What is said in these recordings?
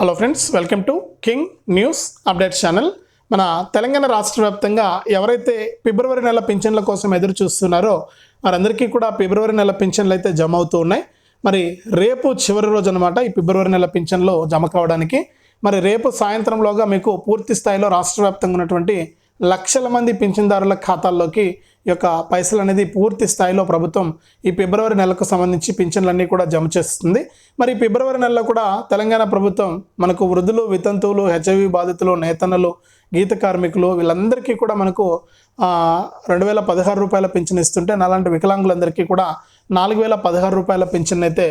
Hello friends welcome to king news update channel మన తెలంగాణ రాష్ట్ర వ్యాప్తంగా ఎవరైతే ఫిబ్రవరి నెల పింఛన్ల కోసం ఎదురు చూస్తున్నారో వారందరికీ కూడా ఫిబ్రవరి నెల పింఛన్లు అయితే జమ అవుతూ ఉన్నాయి. మరి రేపు చివరి రోజు అనమాట ఈ ఫిబ్రవరి నెల పింఛన్లు జమ కావడానికి. మరి రేపు సాయంత్రంలోగా మీకు పూర్తి స్థాయిలో రాష్ట్ర వ్యాప్తంగా ఉన్నటువంటి లక్షల మంది పింఛన్దారుల ఖాతాల్లోకి యొక్క పైసలు అనేది పూర్తి స్థాయిలో ప్రభుత్వం ఈ ఫిబ్రవరి నెలకు సంబంధించి పింఛన్లన్నీ కూడా జమ చేస్తుంది. మరి ఫిబ్రవరి నెలలో కూడా తెలంగాణ ప్రభుత్వం మనకు వృద్ధులు వితంతువులు హెచ్ఐవి బాధితులు నేతన్నలు గీత కార్మికులు వీళ్ళందరికీ కూడా మనకు రెండు వేల పదహారు రూపాయల పింఛన్ ఇస్తుంటే నాలాంటి వికలాంగులందరికీ కూడా నాలుగు వేల పదహారు రూపాయల పింఛన్ అయితే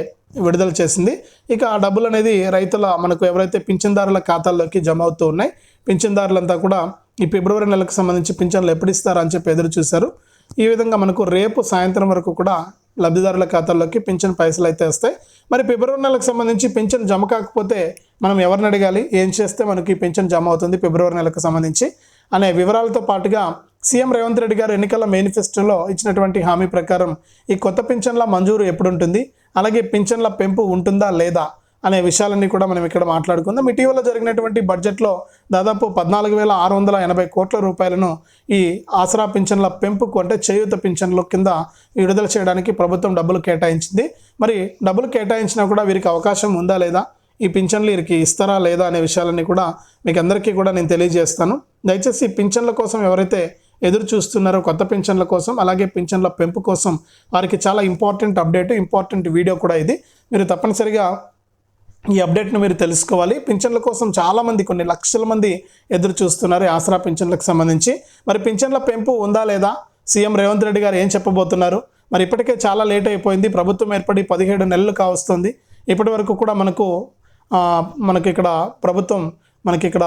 విడుదల చేసింది. ఇక ఆ డబ్బులు అనేది రైతుల మనకు ఎవరైతే పింఛన్దారుల ఖాతాల్లోకి జమ అవుతూ ఉన్నాయి పింఛన్దారులంతా కూడా ఈ ఫిబ్రవరి నెలకు సంబంధించి పింఛన్లు ఎప్పుడు ఇస్తారని చెప్పి ఎదురు చూశారు. ఈ విధంగా మనకు రేపు సాయంత్రం వరకు కూడా లబ్ధిదారుల ఖాతాల్లోకి పింఛన్ పైసలు అయితే వస్తాయి. మరి ఫిబ్రవరి నెలకు సంబంధించి పింఛన్ జమ కాకపోతే మనం ఎవరిని అడగాలి? ఏం చేస్తే మనకి పింఛన్ జమ అవుతుంది ఫిబ్రవరి నెలకు సంబంధించి? అనే వివరాలతో పాటుగా సీఎం రేవంత్ రెడ్డి గారు ఎన్నికల మేనిఫెస్టోలో ఇచ్చినటువంటి హామీ ప్రకారం ఈ కొత్త పింఛన్ల మంజూరు ఎప్పుడు ఉంటుంది అలాగే పింఛన్ల పెంపు ఉంటుందా లేదా? అనే విషయాలన్నీ కూడా మనం ఇక్కడ మాట్లాడుకుందాం. ఇటీవల జరిగినటువంటి బడ్జెట్లో దాదాపు పద్నాలుగు వేల ఆరు వందల ఎనభై కోట్ల రూపాయలను ఈ ఆసరా పింఛన్ల పెంపుకు అంటే చేయూత పింఛన్ల కింద విడుదల చేయడానికి ప్రభుత్వం డబ్బులు కేటాయించింది. మరి డబ్బులు కేటాయించినా కూడా వీరికి అవకాశం ఉందా లేదా? ఈ పింఛన్లు వీరికి ఇస్తారా లేదా అనే విషయాలన్నీ కూడా మీకు అందరికీ కూడా నేను తెలియజేస్తాను. దయచేసి పింఛన్ల కోసం ఎవరైతే ఎదురు చూస్తున్నారో కొత్త పింఛన్ల కోసం అలాగే పింఛన్ల పెంపు కోసం వారికి చాలా ఇంపార్టెంట్ అప్డేట్ ఇంపార్టెంట్ వీడియో కూడా ఇది. మీరు తప్పనిసరిగా ఈ అప్డేట్ను మీరు తెలుసుకోవాలి. పింఛన్ల కోసం చాలామంది కొన్ని లక్షల మంది ఎదురు చూస్తున్నారు ఆసరా పింఛన్లకు సంబంధించి. మరి పింఛన్ల పెంపు ఉందా లేదా? సీఎం రేవంత్ రెడ్డి గారు ఏం చెప్పబోతున్నారు? మరి ఇప్పటికే చాలా లేట్ అయిపోయింది. ప్రభుత్వం ఏర్పడి పదిహేడు నెలలు కావస్తుంది. ఇప్పటి వరకు కూడా మనకు మనకి ఇక్కడ ప్రభుత్వం మనకి ఇక్కడ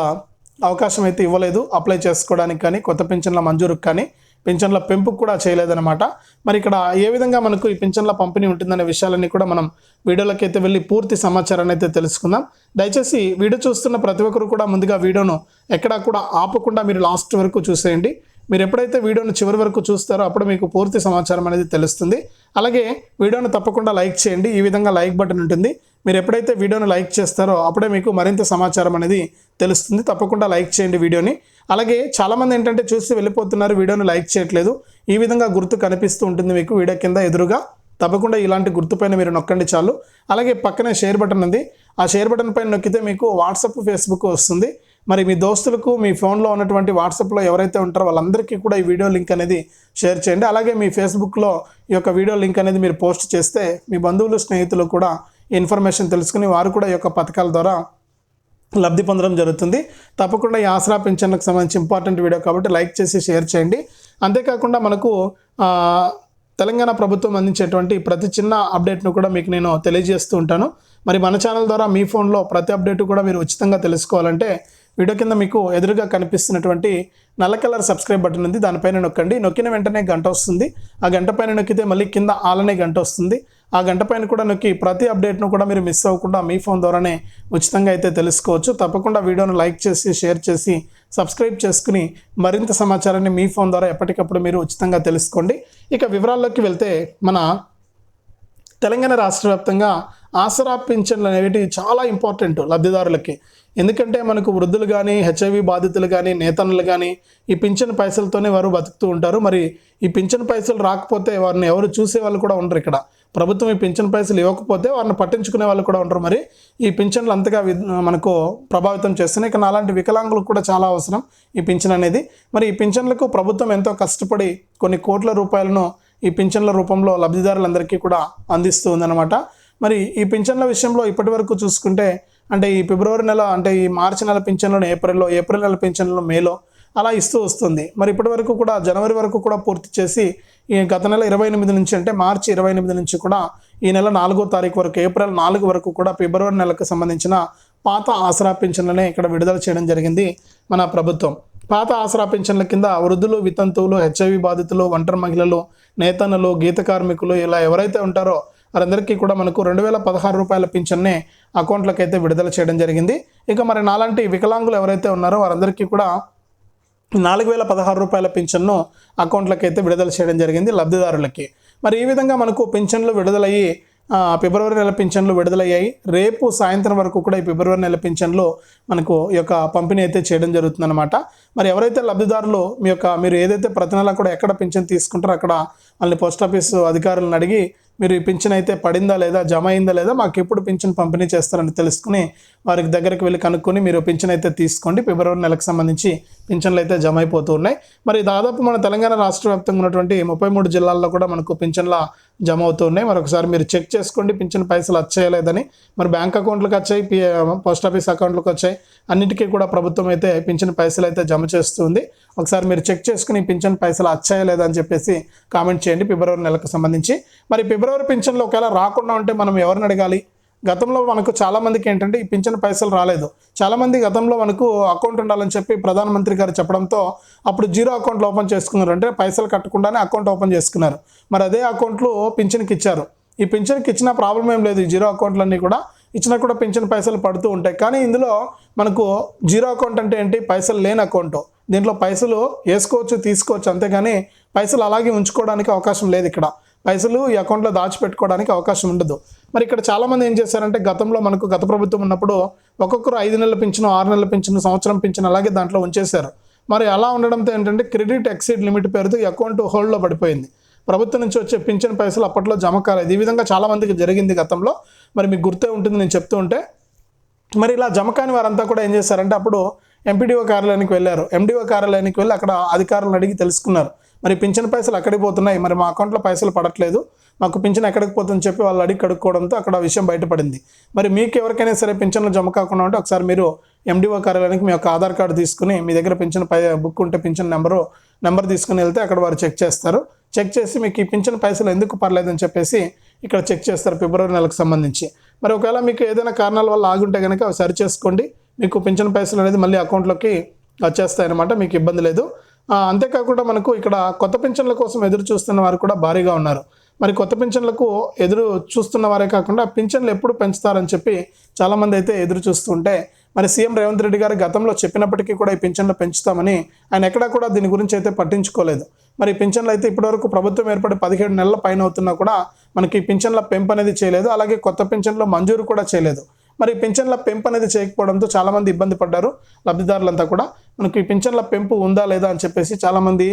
అవకాశం అయితే ఇవ్వలేదు. అప్లై చేసుకోవడానికి కానీ కొత్త పింఛన్ల మంజూరుకు కానీ. పింఛన్ల పెంపు కూడా చేయలేదన్నమాట. మరి ఇక్కడ ఏ విధంగా మనకు ఈ పింఛన్ల పంపిణీ ఉంటుందనే విషయాలన్నీ కూడా మనం వీడియోలోకి అయితే వెళ్ళి పూర్తి సమాచారాన్ని అయితే తెలుసుకుందాం. దయచేసి వీడియో చూస్తున్న ప్రతి ఒక్కరు కూడా ముందుగా వీడియోను ఎక్కడా కూడా ఆపకుండా మీరు లాస్ట్ వరకు చూసేయండి. మీరు ఎప్పుడైతే వీడియోను చివరి వరకు చూస్తారో అప్పుడు మీకు పూర్తి సమాచారం అనేది తెలుస్తుంది. అలాగే వీడియోను తప్పకుండా లైక్ చేయండి. ఈ విధంగా లైక్ బటన్ ఉంటుంది. మీరు ఎప్పుడైతే వీడియోను లైక్ చేస్తారో అప్పుడే మీకు మరింత సమాచారం అనేది తెలుస్తుంది. తప్పకుండా లైక్ చేయండి వీడియోని. అలాగే చాలామంది ఏంటంటే చూసి వెళ్ళిపోతున్నారు వీడియోను లైక్ చేయట్లేదు. ఈ విధంగా గుర్తు కనిపిస్తూ ఉంటుంది మీకు వీడియో కింద ఎదురుగా. తప్పకుండా ఇలాంటి గుర్తుపైన మీరు నొక్కండి చాలు. అలాగే పక్కనే షేర్ బటన్ ఉంది. ఆ షేర్ బటన్ పైన నొక్కితే మీకు వాట్సాప్ ఫేస్బుక్ వస్తుంది. మరి మీ దోస్తులకు మీ ఫోన్లో ఉన్నటువంటి వాట్సాప్లో ఎవరైతే ఉంటారో వాళ్ళందరికీ కూడా ఈ వీడియో లింక్ అనేది షేర్ చేయండి. అలాగే మీ ఫేస్బుక్లో ఈ యొక్క వీడియో లింక్ అనేది మీరు పోస్ట్ చేస్తే మీ బంధువులు స్నేహితులు కూడా ఇన్ఫర్మేషన్ తెలుసుకుని వారు కూడా ఈ యొక్క పథకాల ద్వారా లబ్ధి పొందడం జరుగుతుంది. తప్పకుండా ఈ ఆసరా పెన్షన్లకు సంబంధించి ఇంపార్టెంట్ వీడియో కాబట్టి లైక్ చేసి షేర్ చేయండి. అంతేకాకుండా మనకు తెలంగాణ ప్రభుత్వం అందించేటువంటి ప్రతి చిన్న అప్డేట్ను కూడా మీకు నేను తెలియజేస్తూ ఉంటాను. మరి మన ఛానల్ ద్వారా మీ ఫోన్లో ప్రతి అప్డేట్ కూడా మీరు ఉచితంగా తెలుసుకోవాలంటే వీడియో కింద మీకు ఎదురుగా కనిపిస్తున్నటువంటి నల్ల కలర్ సబ్స్క్రైబ్ బటన్ ఉంది. దానిపైన నొక్కండి. నొక్కిన వెంటనే గంట వస్తుంది. ఆ గంట పైన నొక్కితే మళ్ళీ కింద ఆలనే గంట వస్తుంది. ఆ గంట పైన కూడా నొక్కి ప్రతి అప్డేట్ను కూడా మీరు మిస్ అవ్వకుండా మీ ఫోన్ ద్వారానే ఉచితంగా అయితే తెలుసుకోవచ్చు. తప్పకుండా వీడియోను లైక్ చేసి షేర్ చేసి సబ్స్క్రైబ్ చేసుకుని మరింత సమాచారాన్ని మీ ఫోన్ ద్వారా ఎప్పటికప్పుడు మీరు ఉచితంగా తెలుసుకోండి. ఇక వివరాల్లోకి వెళ్తే మన తెలంగాణ రాష్ట్ర వ్యాప్తంగా ఆసరా పింఛన్లు అనేవి చాలా ఇంపార్టెంట్ లబ్ధిదారులకి. ఎందుకంటే మనకు వృద్ధులు కానీ హెచ్ఐవి బాధితులు కానీ నేతనులు కానీ ఈ పింఛన్ పైసలతోనే వారు బతుకుతూ ఉంటారు. మరి ఈ పింఛన్ పైసలు రాకపోతే వారిని ఎవరు చూసే వాళ్ళు కూడా ఉండరు ఇక్కడ. ప్రభుత్వం ఈ పింఛన్ పైసలు ఇవ్వకపోతే వారిని పట్టించుకునే వాళ్ళు కూడా ఉండరు. మరి ఈ పింఛన్లు అంతగా వి- మనకు ప్రభావితం చేస్తున్నాయి. కానీ అలాంటి వికలాంగులకు కూడా చాలా అవసరం ఈ పింఛన్ అనేది. మరి ఈ పింఛన్లకు ప్రభుత్వం ఎంతో కష్టపడి కొన్ని కోట్ల రూపాయలను ఈ పింఛన్ల రూపంలో లబ్ధిదారులందరికీ కూడా అందిస్తూ ఉందన్నమాట. మరి ఈ పింఛన్ల విషయంలో ఇప్పటి వరకు చూసుకుంటే అంటే ఈ ఫిబ్రవరి నెల అంటే ఈ మార్చి నెల పింఛన్లను ఏప్రిల్లో ఏప్రిల్ నెల పింఛన్లను మేలో అలా ఇస్తూ వస్తుంది. మరి ఇప్పటి వరకు కూడా జనవరి వరకు కూడా పూర్తి చేసి ఈ గత నెల ఇరవై ఎనిమిది నుంచి అంటే మార్చి ఇరవై ఎనిమిది నుంచి కూడా ఈ నెల నాలుగో తారీఖు వరకు ఏప్రిల్ నాలుగు వరకు కూడా ఫిబ్రవరి నెలకు సంబంధించిన పాత ఆసరా పింఛన్లనే ఇక్కడ విడుదల చేయడం జరిగింది మన ప్రభుత్వం. పాత ఆసరా పింఛన్ల కింద వృద్ధులు వితంతువులు హెచ్ఐవి బాధితులు ఒంటరి మహిళలు నేతన్నలు గీత కార్మికులు ఇలా ఎవరైతే ఉంటారో వారందరికీ కూడా మనకు రెండు వేల పదహారు రూపాయల పింఛన్నే అకౌంట్లకైతే విడుదల చేయడం జరిగింది. ఇక మరి నాలాంటి వికలాంగులు ఎవరైతే ఉన్నారో వారందరికీ కూడా నాలుగు వేల పదహారు రూపాయల పింఛన్ను అకౌంట్లకు అయితే విడుదల చేయడం జరిగింది లబ్ధిదారులకి. మరి ఈ విధంగా మనకు పింఛన్లు విడుదలయ్యి ఫిబ్రవరి నెల పింఛన్లు విడుదలయ్యాయి. రేపు సాయంత్రం వరకు కూడా ఈ ఫిబ్రవరి నెల పింఛన్లు మనకు ఈ యొక్క పంపిణీ అయితే చేయడం జరుగుతుందన్నమాట. మరి ఎవరైతే లబ్ధిదారులు మీ యొక్క మీరు ఏదైతే ప్రతి నెల కూడా ఎక్కడ పింఛన్ తీసుకుంటారో అక్కడ వాళ్ళని పోస్ట్ ఆఫీస్ అధికారులను అడిగి మీరు ఈ పింఛన్ అయితే పడిందా లేదా జమ అయిందా లేదా మాకు ఎప్పుడు పింఛన్ పంపిణీ చేస్తారని తెలుసుకుని వారికి దగ్గరికి వెళ్ళి కనుక్కొని మీరు పింఛన్ అయితే తీసుకోండి. ఫిబ్రవరి నెలకు సంబంధించి పింఛన్లు అయితే జమ అయిపోతూ ఉన్నాయి. మరి దాదాపు మన తెలంగాణ రాష్ట్ర వ్యాప్తంగా ఉన్నటువంటి ముప్పై మూడు జిల్లాల్లో కూడా మనకు పింఛన్ల జమ అవుతూ ఉన్నాయి. మరొకసారి మీరు చెక్ చేసుకోండి పింఛన్ పైసలు వచ్చేయలేదని. మరి బ్యాంక్ అకౌంట్లకు వచ్చాయి పి పోస్ట్ ఆఫీస్ అకౌంట్లకు వచ్చాయి. అన్నిటికీ కూడా ప్రభుత్వం అయితే పింఛన్ పైసలు అయితే జమ చేస్తుంది. ఒకసారి మీరు చెక్ చేసుకుని పింఛన్ పైసలు వచ్చాయా అని చెప్పేసి కామెంట్ చేయండి. ఫిబ్రవరి నెలకు సంబంధించి. మరి ఫిబ్రవరి పింఛన్లు ఒకవేళ రాకుండా ఉంటే మనం ఎవరిని అడగాలి? గతంలో మనకు చాలామందికి ఏంటంటే ఈ పింఛన్ పైసలు రాలేదు. చాలామంది గతంలో మనకు అకౌంట్ ఉండాలని చెప్పి ప్రధానమంత్రి గారు చెప్పడంతో అప్పుడు జీరో అకౌంట్లు ఓపెన్ చేసుకున్నారు. అంటే పైసలు కట్టకుండానే అకౌంట్ ఓపెన్ చేసుకున్నారు. మరి అదే అకౌంట్లు పింఛన్కి ఇచ్చారు. ఈ పింఛన్కి ఇచ్చిన ప్రాబ్లం ఏం లేదు. ఈ జీరో అకౌంట్లన్నీ కూడా ఇచ్చినా కూడా పింఛన్ పైసలు పడుతూ ఉంటాయి. కానీ ఇందులో మనకు జీరో అకౌంట్ అంటే ఏంటి? పైసలు లేని అకౌంట్. దీంట్లో పైసలు వేసుకోవచ్చు తీసుకోవచ్చు. అంతేగాని పైసలు అలాగే ఉంచుకోవడానికి అవకాశం లేదు ఇక్కడ. పైసలు ఈ అకౌంట్లో దాచిపెట్టుకోవడానికి అవకాశం ఉండదు. మరి ఇక్కడ చాలామంది ఏం చేశారంటే గతంలో మనకు గత ప్రభుత్వం ఉన్నప్పుడు ఒక్కొక్కరు ఐదు నెలల పింఛను ఆరు నెలల పింఛను సంవత్సరం పింఛను అలాగే దాంట్లో ఉంచేశారు. మరి అలా ఉండడంతో ఏంటంటే క్రెడిట్ ఎక్సీడ్ లిమిట్ పేరుతో ఈ అకౌంట్ హోల్డ్లో పడిపోయింది. ప్రభుత్వం నుంచి వచ్చే పింఛన్ పైసలు అప్పట్లో జమ కాలేదు. ఈ విధంగా చాలామందికి జరిగింది గతంలో. మరి మీకు గుర్తే ఉంటుంది నేను చెప్తూ ఉంటే మరి ఇలా జమ కాని వారంతా కూడా ఏం చేశారంటే అప్పుడు ఎంపీడీఓ కార్యాలయానికి వెళ్ళారు. ఎండిఓ కార్యాలయానికి వెళ్ళి అక్కడ అధికారులను అడిగి తెలుసుకున్నారు. మరి పింఛన్ పైసలు ఎక్కడికి పోతున్నాయి? మరి మా అకౌంట్లో పైసలు పడట్లేదు. మాకు పింఛన్ ఎక్కడికి పోతుందని చెప్పి వాళ్ళు అడిగి కడుక్కోవడంతో అక్కడ విషయం బయటపడింది. మరి మీకు ఎవరికైనా సరే పింఛన్లు జమ కాకుండా ఉంటే ఒకసారి మీరు ఎండిఓ కార్యాలయానికి మీ యొక్క ఆధార్ కార్డు తీసుకుని మీ దగ్గర పింఛన్ పై బుక్ ఉంటే పింఛన్ నెంబరు నెంబర్ తీసుకుని వెళ్తే అక్కడ వారు చెక్ చేస్తారు. చెక్ చేసి మీకు ఈ పింఛన్ పైసలు ఎందుకు పర్లేదని చెప్పేసి ఇక్కడ చెక్ చేస్తారు ఫిబ్రవరి నెలకు సంబంధించి. మరి ఒకవేళ మీకు ఏదైనా కారణాల వల్ల ఆగుంటే కనుక అవి సరి చేసుకోండి. మీకు పింఛన్ పైసలు అనేది మళ్ళీ అకౌంట్లోకి వచ్చేస్తాయన్నమాట. మీకు ఇబ్బంది లేదు. అంతేకాకుండా మనకు ఇక్కడ కొత్త పెన్షన్ల కోసం ఎదురు చూస్తున్న వారు కూడా భారీగా ఉన్నారు. మరి కొత్త పింఛన్లకు ఎదురు చూస్తున్న వారే కాకుండా పింఛన్లు ఎప్పుడు పెంచుతారని చెప్పి చాలామంది అయితే ఎదురు చూస్తుంటే మరి సీఎం రేవంత్ రెడ్డి గారు గతంలో చెప్పినప్పటికీ కూడా ఈ పింఛన్లు పెంచుతామని ఆయన ఎక్కడా కూడా దీని గురించి అయితే పట్టించుకోలేదు. మరి పింఛన్లు అయితే ఇప్పటివరకు ప్రభుత్వం ఏర్పడి పదిహేడు నెలల పైన అవుతున్నా కూడా మనకి ఈ పింఛన్ల పెంపు అనేది చేయలేదు. అలాగే కొత్త పింఛన్లు మంజూరు కూడా చేయలేదు. మరి పింఛన్ల పెంపు అనేది చేయకపోవడంతో చాలామంది ఇబ్బంది పడ్డారు. లబ్ధిదారులంతా కూడా మనకి ఈ పింఛన్ల పెంపు ఉందా లేదా అని చెప్పేసి చాలామంది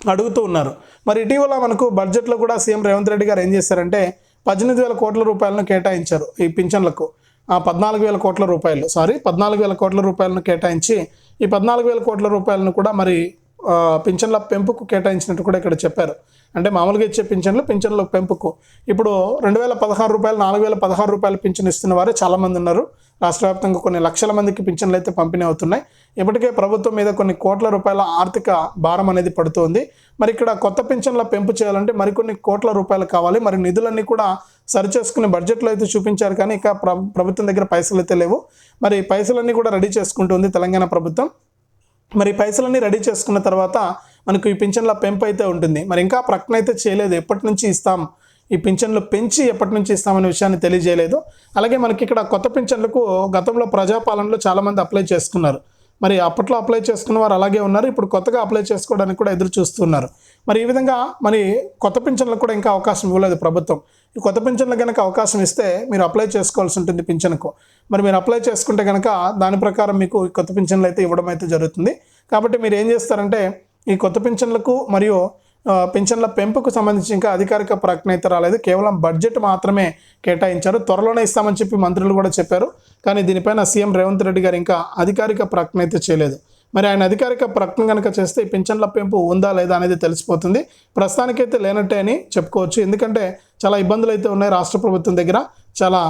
అడుగుతూ ఉన్నారు. మరి ఇటీవల మనకు బడ్జెట్లో కూడా సీఎం రేవంత్ రెడ్డి గారు ఏం చేశారంటే పద్దెనిమిది వేల కోట్ల రూపాయలను కేటాయించారు ఈ పింఛన్లకు. పద్నాలుగు వేల కోట్ల రూపాయలు సారీ పద్నాలుగు వేల కోట్ల రూపాయలను కేటాయించి ఈ పద్నాలుగు వేల కోట్ల రూపాయలను కూడా మరి పింఛన్ల పెంపుకు కేటాయించినట్టు కూడా ఇక్కడ చెప్పారు. అంటే మామూలుగా ఇచ్చే పింఛన్లు పింఛన్ల పెంపుకు. ఇప్పుడు రెండు వేల పదహారు రూపాయలు నాలుగు వేల పదహారు రూపాయలు పింఛన్ ఇస్తున్న వారే చాలామంది ఉన్నారు. రాష్ట్ర వ్యాప్తంగా కొన్ని లక్షల మందికి పింఛన్లు అయితే పంపిణీ అవుతున్నాయి. ఇప్పటికే ప్రభుత్వం మీద కొన్ని కోట్ల రూపాయల ఆర్థిక భారం అనేది పడుతోంది. మరి ఇక్కడ కొత్త పింఛన్ల పెంపు చేయాలంటే మరికొన్ని కోట్ల రూపాయలు కావాలి. మరి నిధులన్నీ కూడా సరిచేసుకుని బడ్జెట్లో అయితే చూపించారు కానీ ఇక ప్ర ప్రభుత్వం దగ్గర పైసలు అయితే లేవు. మరి పైసలన్నీ కూడా రెడీ చేసుకుంటుంది తెలంగాణ ప్రభుత్వం. మరి పైసలన్నీ రెడీ చేసుకున్న తర్వాత మనకు ఈ పింఛన్ల పెంపు అయితే ఉంటుంది. మరి ఇంకా ప్రకటన అయితే చేయలేదు. ఎప్పటి నుంచి ఇస్తాం? ఈ పింఛన్లు పెంచి ఎప్పటి నుంచి ఇస్తామనే విషయాన్ని తెలియజేయలేదు. అలాగే మనకి ఇక్కడ కొత్త పింఛన్లకు గతంలో ప్రజాపాలనలో చాలామంది అప్లై చేసుకున్నారు. మరి అప్పట్లో అప్లై చేసుకున్న వారు అలాగే ఉన్నారు. ఇప్పుడు కొత్తగా అప్లై చేసుకోవడానికి కూడా ఎదురు చూస్తున్నారు. మరి ఈ విధంగా మరి కొత్త పింఛన్లకు కూడా ఇంకా అవకాశం ఇవ్వలేదు ప్రభుత్వం. ఈ కొత్త పింఛన్లకు కనుక అవకాశం ఇస్తే మీరు అప్లై చేసుకోవాల్సి ఉంటుంది పింఛన్కు. మరి మీరు అప్లై చేసుకుంటే కనుక దాని ప్రకారం మీకు కొత్త పింఛన్లు అయితే ఇవ్వడం అయితే జరుగుతుంది. కాబట్టి మీరు ఏం చేస్తారంటే ఈ కొత్త పింఛన్లకు మరియు పింఛన్ల పెంపుకు సంబంధించి ఇంకా అధికారిక ప్రకటన అయితే రాలేదు. కేవలం బడ్జెట్ మాత్రమే కేటాయించారు. త్వరలోనే ఇస్తామని చెప్పి మంత్రులు కూడా చెప్పారు. కానీ దీనిపైన సీఎం రేవంత్ రెడ్డి గారు ఇంకా అధికారిక ప్రకటన అయితే చేయలేదు. మరి ఆయన అధికారిక ప్రకటన కనుక చేస్తే ఈ పింఛన్ల పెంపు ఉందా లేదా అనేది తెలిసిపోతుంది. ప్రస్తుతానికైతే లేనట్టే అని చెప్పుకోవచ్చు. ఎందుకంటే చాలా ఇబ్బందులు అయితే ఉన్నాయి రాష్ట్ర ప్రభుత్వం దగ్గర. చాలా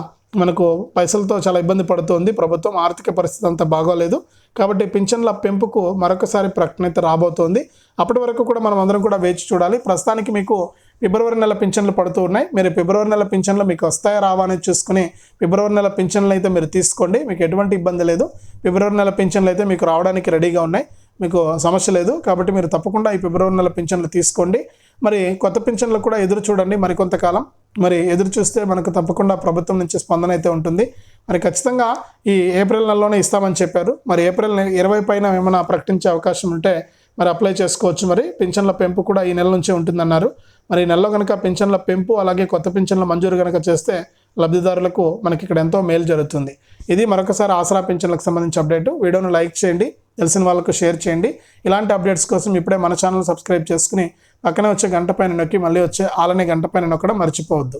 మనకు పైసలతో చాలా ఇబ్బంది పడుతుంది. ప్రభుత్వం ఆర్థిక పరిస్థితి అంతా బాగోలేదు. కాబట్టి పింఛన్ల పెంపుకు మరొకసారి ప్రకటన అయితే రాబోతోంది. అప్పటి వరకు కూడా మనం అందరం కూడా వేచి చూడాలి. ప్రస్తుతానికి మీకు ఫిబ్రవరి నెల పింఛన్లు పడుతూ ఉన్నాయి. మీరు ఫిబ్రవరి నెల పింఛన్లు మీకు వస్తాయా రావా అనేది చూసుకుని ఫిబ్రవరి నెల పింఛన్లు అయితే మీరు తీసుకోండి. మీకు ఎటువంటి ఇబ్బంది లేదు. ఫిబ్రవరి నెల పింఛన్లు అయితే మీకు రావడానికి రెడీగా ఉన్నాయి. మీకు సమస్య లేదు. కాబట్టి మీరు తప్పకుండా ఈ ఫిబ్రవరి నెల పింఛన్లు తీసుకోండి. మరి కొత్త పింఛన్లు కూడా ఎదురు చూడండి. మరి కొంతకాలం మరి ఎదురు చూస్తే మనకు తప్పకుండా ప్రభుత్వం నుంచి స్పందన అయితే ఉంటుంది. మరి ఖచ్చితంగా ఈ ఏప్రిల్ నెలలోనే ఇస్తామని చెప్పారు. మరి ఏప్రిల్ ఇరవై పైన ఏమైనా ప్రకటించే అవకాశం ఉంటే మరి అప్లై చేసుకోవచ్చు. మరి పింఛన్ల పెంపు కూడా ఈ నెల నుంచే ఉంటుందన్నారు. మరి ఈ నెలలో కనుక పింఛన్ల పెంపు అలాగే కొత్త పింఛన్ల మంజూరు కనుక చేస్తే లబ్ధిదారులకు మనకి ఇక్కడ ఎంతో మేలు జరుగుతుంది. ఇది మరొకసారి ఆసరా పింఛన్లకు సంబంధించి అప్డేట్. వీడియోను లైక్ చేయండి తెలిసిన వాళ్ళకు షేర్ చేయండి. ఇలాంటి అప్డేట్స్ కోసం ఇప్పుడే మన ఛానల్ సబ్స్క్రైబ్ చేసుకుని పక్కనే వచ్చే గంట పైన నొక్కి మళ్ళీ వచ్చే ఆలనే గంట పైన నొక్కడం మర్చిపోవద్దు.